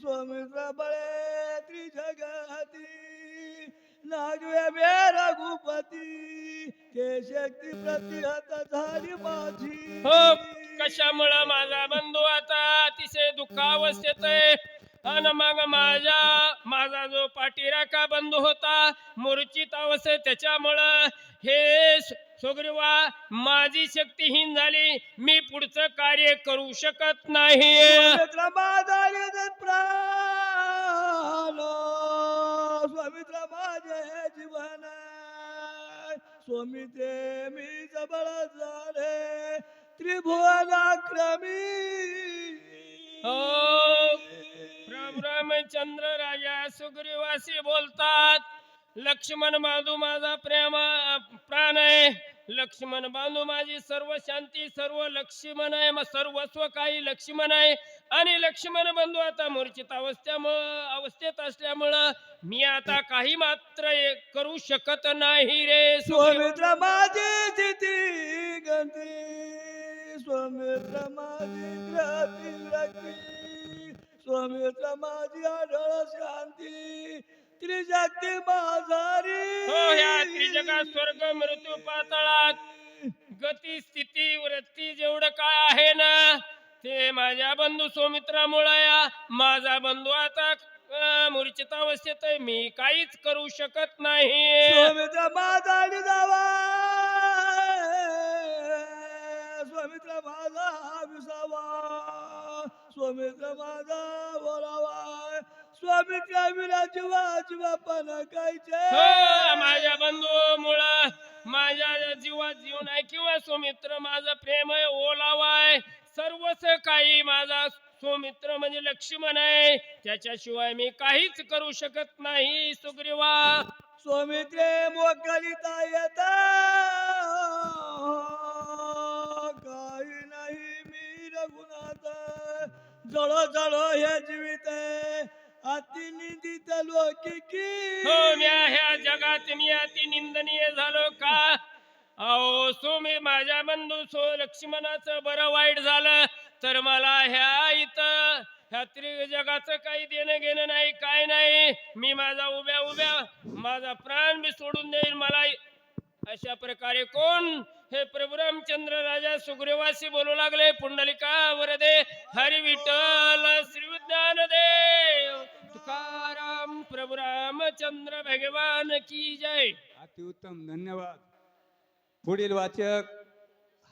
स्वामित्र बळे त्रिजगती नागवे मे रघुपती ते शक्ती प्रतिहत झाली माझी. हो कशामुळं माझा बंधू आता अतिशय दुःखावस्थेत आहे? आणि मग माझ्या माझा जो पाठीराखा बंधू होता मूर्छित अवस्थेत त्याच्यामुळं हे सुग्रीवा माझी शक्तीहीन झाली. मी पुढचं कार्य करू शकत नाही. स्वामित्र माझे माझे जीवन स्वामित्रे मी जबळ झाले. त्रिभुवनाक्रमी. हो. रामचंद्र राजा सुग्रीवासी बोलतात लक्ष्मण बांधू माझा प्रेम प्राण आहे. लक्ष्मण बांधू माझी सर्व शांती सर्व लक्ष्मण आहे. मग सर्वस्व काही लक्ष्मण आहे. आणि लक्ष्मण बंधू आता मूर्छित अवस्थ्यामुळं अवस्थेत असल्यामुळं मी आता काही मात्र करू शकत नाही रे सुग्रीव. स्वामित्र माझी स्थिती गंती स्वामित्र माझी स्वामित्र माझी आढळ शांती. त्रिशक्ती माझारी हो ह्या त्रिजगात स्वर्ग मृत्यू पाताळात. गती स्थिती वृत्ती जेवढं काय आहे ना ते माझ्या बंधू सौमित्रामुळे या. माझा बंधू आता अं, आहे. मी काहीच करू शकत नाही. माझा जावा. स्वामित्र माझा बोलावा. स्वामित्र विना जीवा जीवा पण हो माझ्या बंधू मुळे माझ्या जीवात जीव नाही किंवा सुमित्र माझं प्रेम आहे ओलावा आहे. सर्वच काही माझा सुमित्र म्हणजे लक्ष्मण आहे. त्याच्याशिवाय मी काहीच करू शकत नाही सुग्रीवा. स्वामित्रे मोकलिता येता. जळ जळ हे जीवित अति निंदित की हो म्या ह्या जगात मी अति निंदनीय झालो का? अहो सो मी माझ्या बंधू सो लक्ष्मणाचं बरं वाईट झालं तर मला ह्या इथं ह्या त्रि जगाचं काही देणं घेणं नाही काय नाही. मी माझा उभ्या उभ्या माझा प्राण मी सोडून देईन. मला अशा प्रकारे कोण हे प्रभू रामचंद्र राजा सुग्रीवासी बोलू लागले. पुंडलिका वरदे हरी विठ्ठल श्री देव तुकाराम प्रभू रामचंद्र भगवान की जय. अतिउत्तम धन्यवाद. पुढील वाचक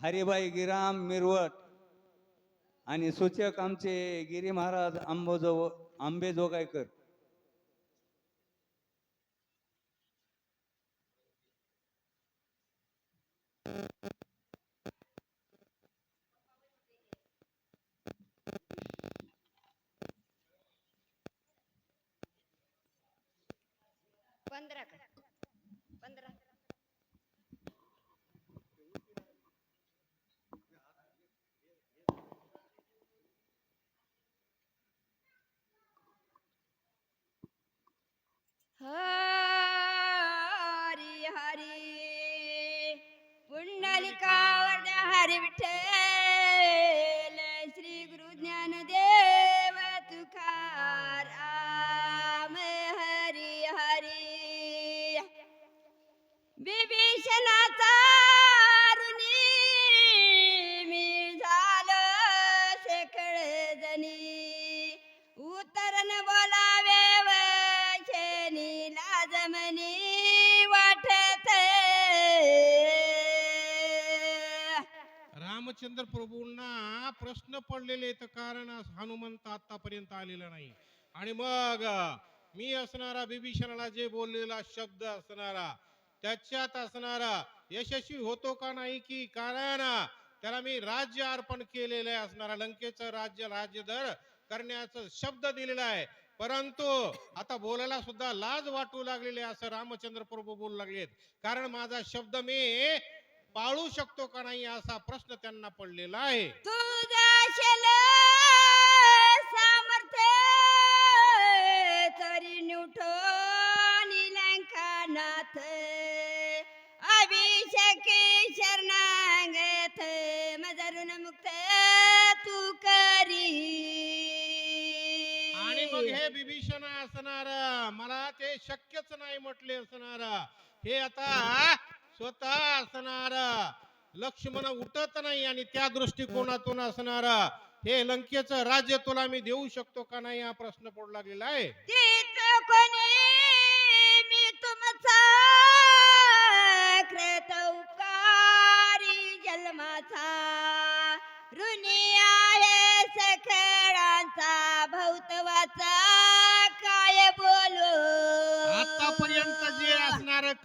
हरिभाई गिराम मिरवट आणि सूचक आमचे गिरी महाराज आंबोजो आंबेजोगायकर ಬಂದ್ರಾಕ रामचंद्र प्रभूंना प्रश्न पडलेले तर कारण हनुमंत आतापर्यंत आलेला नाही. आणि मग मी असणारा बिभीषणाला जे बोललेला शब्द असणारा त्याच्यात असणारा यशस्वी होतो का नाही की? कारण त्याला मी राज्य अर्पण केलेलं आहे असणारा लंकेचं राज्य राज्यधर करण्याचं शब्द दिलेला आहे. परंतु आता बोलायला सुद्धा लाज वाटू लागलेली असं रामचंद्र प्रभू बोलू लागलेत. कारण माझा शब्द मी पाळू शकतो का नाही असा प्रश्न त्यांना पडलेला आहे. तुझा शल सामर्थ्य तरी निवठो निलंकानाथ अभिषेकी शरणागत मजरून मुक्त तू करी. आणि आणि मग हे बिभीषण असणार मला ते शक्यच नाही म्हटले असणार. हे आता स्वतः असणारा. लक्ष्मण उठत नाही आणि त्या दृष्टिकोनातून असणार. हे लंकेचं राज्य तुला मी देऊ शकतो का नाही हा प्रश्न पडू लागलेला आहे. कोणी? मी जन्माचा. ऋणी आहे सखडांचा भौतवाचा.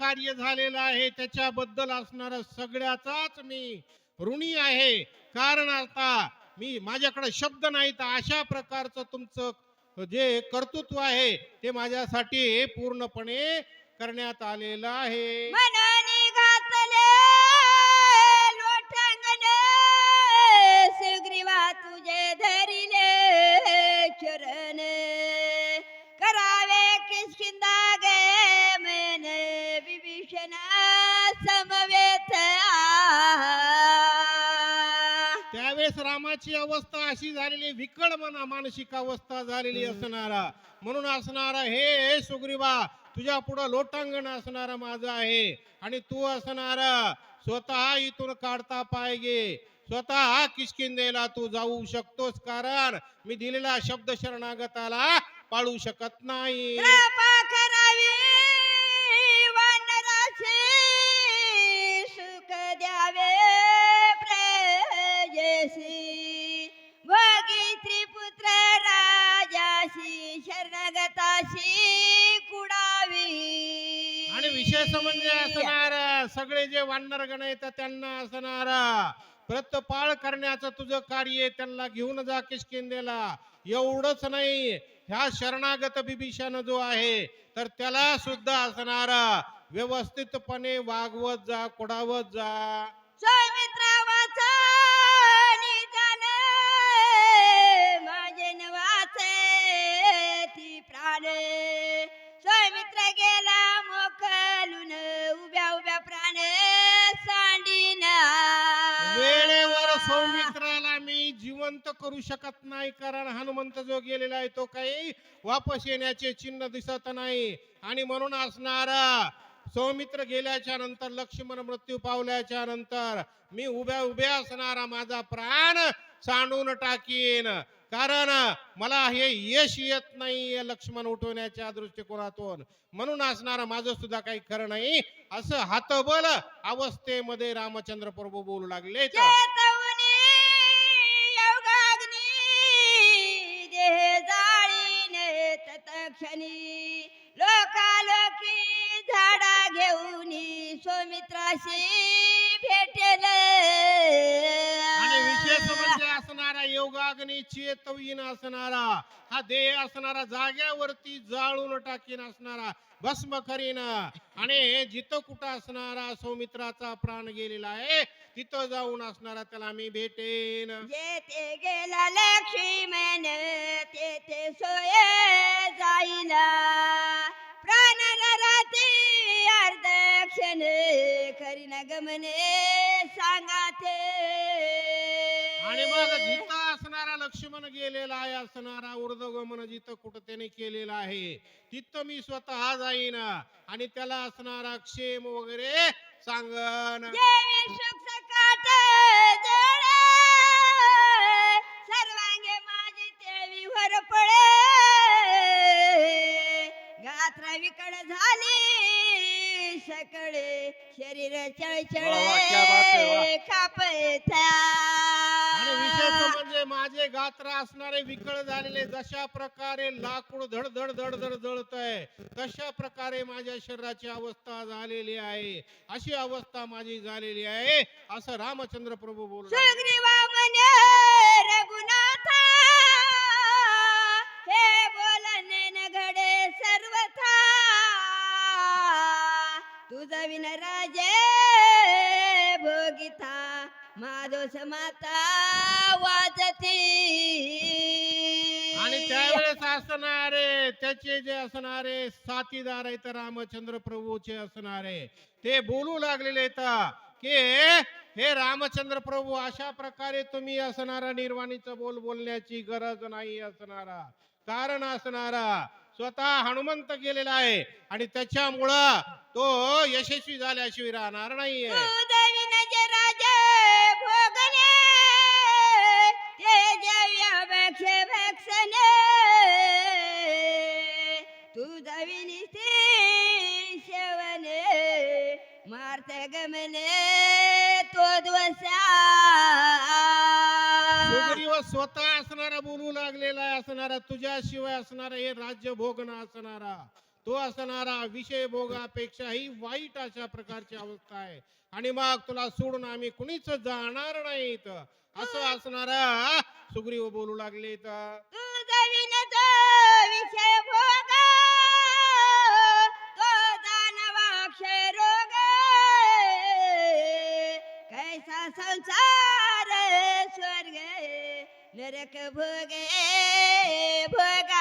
कार्य झालेलं आहे त्याच्याबद्दल असणार सगळ्याचाच मी ऋणी आहे. कारण आता मी माझ्याकडे शब्द नाही तर अशा प्रकारचं तुमचं जे कर्तृत्व आहे ते माझ्यासाठी पूर्णपणे करण्यात आलेलं आहे. रामाची अवस्था अशी झालेली विकळ मना मानसिक अवस्था झालेली असणारा. म्हणून असणारा हे सुग्रीवा तुझ्या पुढं लोटांगण असणारा माझा आहे. आणि तू असणारा स्वतः इथून काढता पाय घे. स्वतः किशकिंदेला तू जाऊ शकतोस. कारण मी दिलेला शब्द शरणागताला पाळू शकत नाही. विशेष म्हणजे असणार सगळे जे वानर गण आहेत त्यांना असणार. प्रतपाळ करण्याचं तुझं कार्य त्यांना घेऊन जा किशकिंदेला एवढंच नाही ह्या शरणागत बिभीषण जो आहे तर त्याला सुद्धा असणार. व्यवस्थितपणे वागवत जा कोडावत जा. सौमित्राला मी जिवंत करू शकत नाही कारण हनुमंत जो गेलेला आहे तो काही वापस येण्याचे चिन्ह दिसत नाही. आणि म्हणून असणार सौमित्र गेल्याच्यानंतर लक्ष्मण मृत्यू पावल्याच्या नंतर मी उभ्या उभ्या असणारा माझा प्राण सांडून टाकीन. कारण मला हे यश येत नाही लक्ष्मण उठवण्याच्या दृष्टिकोनातून. म्हणून असणार माझं सुद्धा काही खरं नाही. असं हातबल अवस्थेमध्ये रामचंद्र प्रभू बोलू लागले क्षणी लोकालोकी झाडा घेऊन सौमित्राशी भेटेल. आणि विशेष म्हणजे असणारा योगाग्नी चेतवीन असणारा हा देह असणारा जाग्यावरती जाळून टाकीन असणारा भस्म करीन आणि जिथं कुठं असणारा सौमित्राचा प्राण गेलेला आहे तिथं जाऊन असणारा त्याला मी भेटेन. जेथे गेला लक्ष्मण तेथे सोय जाईला प्राण राती अर्ध क्षण करीन गमने सांगाते. आणि मग जिथं गेलेला आहे असणारा ऊर्ध्वगमन जिथं कुठं त्याने केलेलं आहे तिथं मी स्वतः जाईन आणि त्याला असणारा क्षेम वगैरे सांगन. देवी सुख सकाट जळे सर्वांगे माझी देवी वर पळे गात्र विकड झाली सकळे शरीर चळचळे विशेष म्हणजे माझे गात्र असणारे विकळ झालेले जशा प्रकारे लाकूड धड धड धड धड जळत आहे तशा प्रकारे माझ्या शरीराची अवस्था झालेली आहे. अशी अवस्था माझी झालेली आहे असं रामचंद्र प्रभू बोल तुझा हे न सर्वथा. विन राजे भोगिता. माधोस माता वाजती. आणि त्यावेळेस असणारे त्याचे जे असणारे साथीदार आहेत रामचंद्र प्रभूचे असणारे ते बोलू लागलेले आहेत की हे रामचंद्र प्रभू अशा प्रकारे तुम्ही असणारा निर्वाणीचं बोल बोलण्याची गरज नाही असणारा. कारण असणारा स्वतः हनुमंत गेलेला आहे आणि त्याच्यामुळं तो यशस्वी झाल्याशिवाय राहणार नाहीये. मारते गमने तो द्वसा. सुग्रीव स्वतः असणारा बोलू लागलेला आहे असणारा तुझ्याशिवाय असणारा हे राज्य भोगणं असणारा. तो असणारा विषय भोगापेक्षाही वाईट अशा प्रकारची अवस्था आहे. आणि मग तुला सोडून आम्ही कुणीच जाणार नाहीत. असं असणारा सुग्रीव बोलू लागले तर दविन तो संसार स्वर्ग नरक भोगे भोगा